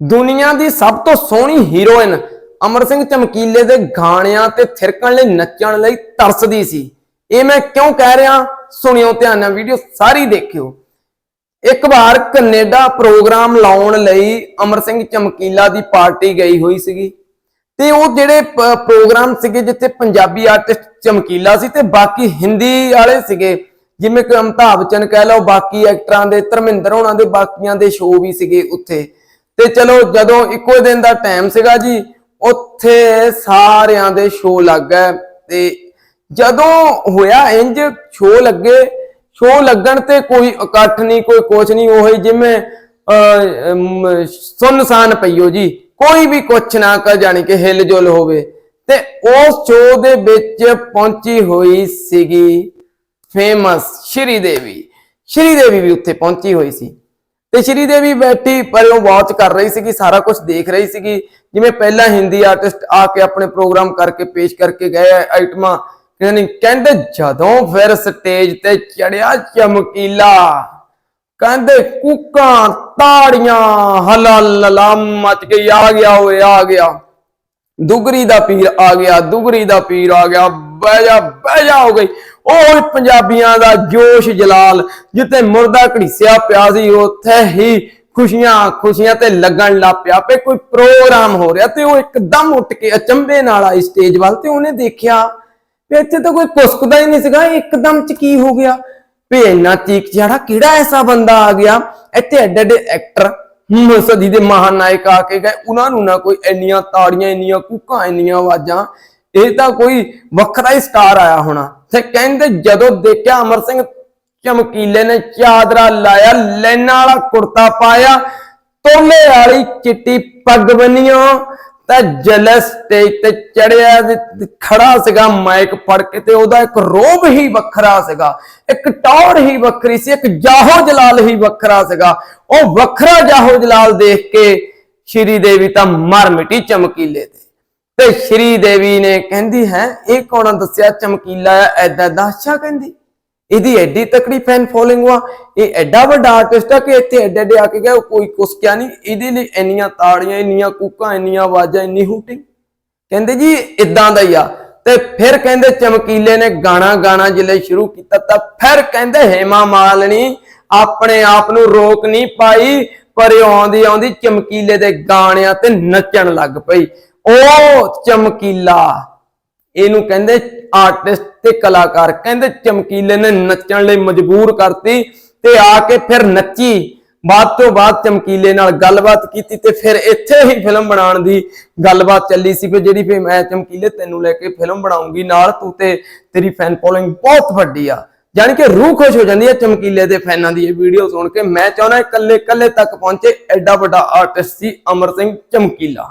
ਦੁਨੀਆ ਦੀ ਸਭ ਤੋਂ ਸੋਹਣੀ ਹੀਰੋਇਨ ਅਮਰ ਸਿੰਘ ਚਮਕੀਲੇ ਦੇ ਗਾਣਿਆਂ ਤੇ ਥਿਰਕਣ ਲਈ, ਨੱਚਣ ਲਈ ਤਰਸਦੀ ਸੀ। ਇਹ ਮੈਂ ਕਿਉਂ ਕਹਿ ਰਿਹਾ? ਸੁਣਿਓ ਧਿਆਨ ਨਾਲ ਵੀਡੀਓ ਸਾਰੀ ਦੇਖਿਓ। ਇੱਕ ਵਾਰ ਕੈਨੇਡਾ ਪ੍ਰੋਗਰਾਮ ਲਾਉਣ ਲਈ ਅਮਰ ਸਿੰਘ ਚਮਕੀਲਾ ਦੀ ਪਾਰਟੀ ਗਈ ਹੋਈ ਸੀਗੀ ਤੇ ਉਹ ਜਿਹੜੇ ਪ੍ਰੋਗਰਾਮ ਸੀਗੇ ਜਿੱਥੇ ਪੰਜਾਬੀ ਆਰਟਿਸਟ ਚਮਕੀਲਾ ਸੀ ਤੇ ਬਾਕੀ ਹਿੰਦੀ ਵਾਲੇ ਸੀਗੇ, ਜਿਵੇਂ ਕਿ ਅਮਿਤਾਭ ਬਚਨ ਕਹਿ ਲਓ, ਬਾਕੀ ਐਕਟਰਾਂ ਦੇ, ਧਰਮਿੰਦਰ ਹੋਣਾ ਦੇ, ਬਾਕੀਆਂ ਦੇ ਸ਼ੋਅ ਵੀ ਸੀਗੇ ਉੱਥੇ। ਤੇ ਚਲੋ ਜਦੋਂ ਇੱਕੋ ਦਿਨ ਦਾ ਟਾਈਮ ਸੀਗਾ ਜੀ ਉੱਥੇ ਸਾਰਿਆਂ ਦੇ ਸ਼ੋਅ ਲੱਗ ਗਏ ਤੇ ਜਦੋਂ ਹੋਇਆ ਇੰਜ ਸ਼ੋਅ ਲੱਗੇ ਸ਼ੋਅ ਲੱਗਣ ਤੇ ਕੋਈ ਇਕੱਠ ਨਹੀਂ ਕੋਈ ਕੁਛ ਨਹੀਂ ਉਹ ਜਿਵੇਂ ਅਹ, ਅਮ, ਪਈਓ ਜੀ ਕੋਈ ਵੀ ਕੁਛ ਨਾ ਕਰ ਜਾਣੀ ਕਿ ਹਿਲਜੁਲ ਹੋਵੇ। ਤੇ ਉਸ ਸ਼ੋਅ ਦੇ ਵਿੱਚ ਪਹੁੰਚੀ ਹੋਈ ਸੀਗੀ ਫੇਮਸ ਸ਼੍ਰੀ ਦੇਵੀ। ਸ਼੍ਰੀ ਦੇਵੀ ਵੀ ਉੱਥੇ ਪਹੁੰਚੀ ਹੋਈ ਸੀ। ਤੇ ਸ਼੍ਰੀ ਦੇਵੀ ਬੈਠੀ ਪਰਿਓ ਵਾਚ ਕਰ ਰਹੀ ਸੀਗੀ, ਸਾਰਾ ਕੁਝ ਦੇਖ ਰਹੀ ਸੀਗੀ। ਜਿਵੇਂ ਪਹਿਲਾਂ ਹਿੰਦੀ ਆਰਟਿਸਟ ਆ ਕੇ ਆਪਣੇ ਪ੍ਰੋਗਰਾਮ ਕਰਕੇ ਪੇਸ਼ ਕਰਕੇ ਗਏ ਆਈਟਮਾਂ ਕਹਿੰਦੇ ਕਹਿੰਦੇ ਜਦੋਂ ਫਿਰ ਸਟੇਜ ਤੇ ਚੜਿਆ ਚਮਕੀਲਾ, ਕਹਿੰਦੇ ਕੁੱਕਾਂ ਤਾੜੀਆਂ ਹਲਾਲਾ ਮਚ ਗਈ ਆ ਗਿਆ ਓਏ, ਆ ਗਿਆ। ਦੁਗਰੀ ਦਾ ਪੀਰ ਆ ਗਿਆ, ਦੁਗਰੀ ਦਾ ਪੀਰ ਆ ਗਿਆ, ਬਹਿ ਜਾ ਬਹਿ ਜਾ ਹੋ ਗਈ। ਉਹ ਪੰਜਾਬੀਆਂ ਦਾ ਜੋਸ਼ ਜਲਾਲ, ਜਿੱਥੇ ਮੁਰਦਾ ਘੜੀਸਿਆ ਪਿਆ ਸੀ, ਉੱਥੇ ਹੀ ਖੁਸ਼ੀਆਂ ਖੁਸ਼ੀਆਂ ਤੇ ਲੱਗਣ ਲੱਗ ਪਿਆ ਪਏ ਕੋਈ ਪ੍ਰੋਗਰਾਮ ਹੋ ਰਿਹਾ ਤੇ ਉਹ ਇੱਕਦਮ ਉੱਠ ਕੇ ਅਚੰਭੇ ਨਾਲ ਆਈ ਸਟੇਜ ਵੱਲ ਤੇ ਉਹਨੇ ਦੇਖਿਆ ਵੀ ਇੱਥੇ ਤਾਂ ਕੋਈ ਕੁਸਕਦਾ ਹੀ ਨਹੀਂ ਸੀਗਾ, ਇੱਕਦਮ ਚ ਕੀ ਹੋ ਗਿਆ? ਵੀ ਇੰਨਾ ਚੀਕ ਜਿਹੜਾ ਕਿਹੜਾ ਐਸਾ ਬੰਦਾ ਆ ਗਿਆ? ਇੱਥੇ ਐਡੇ ਐਡੇ ਐਕਟਰ ਸਦੀ ਦੇ ਮਹਾਨਾਇਕ ਆ ਕੇ ਗਏ, ਉਹਨਾਂ ਨੂੰ ਨਾ ਕੋਈ ਇੰਨੀਆਂ ਤਾੜੀਆਂ, ਇੰਨੀਆਂ ਕੂਕਾਂ, ਇੰਨੀਆਂ ਆਵਾਜ਼ਾਂ ਇਹ ਤਾਂ ਕੋਈ ਵੱਖਰਾ ਹੀ ਸਟਾਰ ਆਇਆ ਹੋਣਾ। ਤੇ ਕਹਿੰਦੇ ਜਦੋਂ ਦੇਖਿਆ ਅਮਰ ਸਿੰਘ ਚਮਕੀਲੇ ਨੇ ਚਾਦਰਾ ਲਾਇਆ, ਲੈਣਾ ਵਾਲਾ ਕੁੜਤਾ ਪਾਇਆ, ਤੋਲੇ ਵਾਲੀ ਚਿੱਟੀ ਪੱਗ ਬੰਨੀਓ ਤਾਂ ਜਲਸ ਸਟੇਜ ਤੇ ਚੜਿਆ ਖੜਾ ਸੀਗਾ ਮਾਈਕ ਫੜ ਕੇ ਤੇ ਉਹਦਾ ਇੱਕ ਰੋਬ ਹੀ ਵੱਖਰਾ ਸੀਗਾ। ਇੱਕ ਟੌਰ ਹੀ ਵੱਖਰੀ ਸੀ, ਇੱਕ ਜਾਹੋ ਜਲਾਲ ਹੀ ਵੱਖਰਾ ਸੀਗਾ। ਉਹ ਵੱਖਰਾ ਜਾਹੋ ਜਲਾਲ ਦੇਖ ਕੇ ਸ਼੍ਰੀ ਦੇਵੀ ਤਾਂ ਮਰ ਮਿਟੀ ਚਮਕੀਲੇ ਤੇ। ਤੇ ਸ਼੍ਰੀ ਦੇਵੀ ਨੇ ਕਹਿੰਦੀ, ਹੈ, ਇਹ ਕੌਣ ਦੱਸਿਆ? ਚਮਕੀਲਾ ਐਦਾ ਦਾ ਕਹਿੰਦੀ। ਇਹਦੀ ਐਡੀ ਤਕੜੀ ਫੈਨ ਫੋਲੋਇੰਗ ਵਾ ਇਹ ਐਡਾ ਵੱਡਾ ਆਰਟਿਸਟ ਆ ਕਿ ਇੱਥੇ ਐਡੇ ਐਡੇ ਆ ਕੇ ਗਏ ਕੋਈ ਕੁਛ ਕਿਆ ਨਹੀਂ। ਇਹਦੇ ਲਈ ਇੰਨੀਆਂ ਤਾੜੀਆਂ, ਇੰਨੀਆਂ ਕੂਕਾਂ, ਇੰਨੀਆਂ ਆਵਾਜ਼ਾਂ, ਇੰਨੀ ਹੂਟਿੰਗ ਕਹਿੰਦੇ ਜੀ ਇਦਾਂ ਦਾ ਹੀ ਆ। ਤੇ ਫਿਰ ਕਹਿੰਦੇ, ਚਮਕੀਲੇ ਨੇ ਗਾਣਾ ਗਾਣਾ ਜਿਲੇ ਸ਼ੁਰੂ ਕੀਤਾ ਤਾਂ ਫਿਰ ਕਹਿੰਦੇ, ਹੇਮਾ ਮਾਲਣੀ ਆਪਣੇ ਆਪ ਨੂੰ ਰੋਕ ਨਹੀਂ ਪਾਈ, ਪਰ ਆਉਂਦੀ ਆਉਂਦੀ ਚਮਕੀਲੇ ਦੇ ਗਾਣਿਆਂ ਤੇ ਨੱਚਣ ਲੱਗ ਪਈ। ਉਹ ਚਮਕੀਲਾ। ਇਹਨੂੰ ਕਹਿੰਦੇ ਆਰਟਿਸਟ ਤੇ ਕਲਾਕਾਰ। ਕਹਿੰਦੇ ਚਮਕੀਲੇ ਨੇ ਨੱਚਣ ਲਈ ਮਜਬੂਰ ਕਰਤੀ ਤੇ ਆ ਕੇ ਫਿਰ ਨੱਚੀ। ਬਾਅਦ ਤੋਂ ਬਾਅਦ ਚਮਕੀਲੇ ਨਾਲ ਗੱਲਬਾਤ ਕੀਤੀ ਤੇ ਫਿਰ ਇੱਥੇ ਹੀ ਫਿਲਮ ਬਣਾਉਣ ਦੀ ਗੱਲਬਾਤ ਚੱਲੀ ਸੀ ਫਿਰ ਜਿਹੜੀ ਫਿਰ ਮੈਂ ਚਮਕੀਲੇ ਤੈਨੂੰ ਲੈ ਕੇ ਫਿਲਮ ਬਣਾਉਂਗੀ ਨਾਲ ਤੂੰ ਤੇ ਤੇਰੀ ਫੈਨ ਫੋਲੋਇੰਗ ਬਹੁਤ ਵੱਡੀ ਆ। ਯਾਨੀ ਕਿ ਰੂਹ ਖੁਸ਼ ਹੋ ਜਾਂਦੀ ਹੈ ਚਮਕੀਲੇ ਦੇ ਫੈਨਾਂ ਦੀ ਇਹ ਵੀਡੀਓ ਸੁਣ ਕੇ। ਮੈਂ ਚਾਹੁੰਦਾ ਇਕੱਲੇ ਇਕੱਲੇ ਤੱਕ ਪਹੁੰਚੇ ਐਡਾ ਵੱਡਾ ਆਰਟਿਸਟ ਸੀ ਅਮਰ ਸਿੰਘ ਚਮਕੀਲਾ।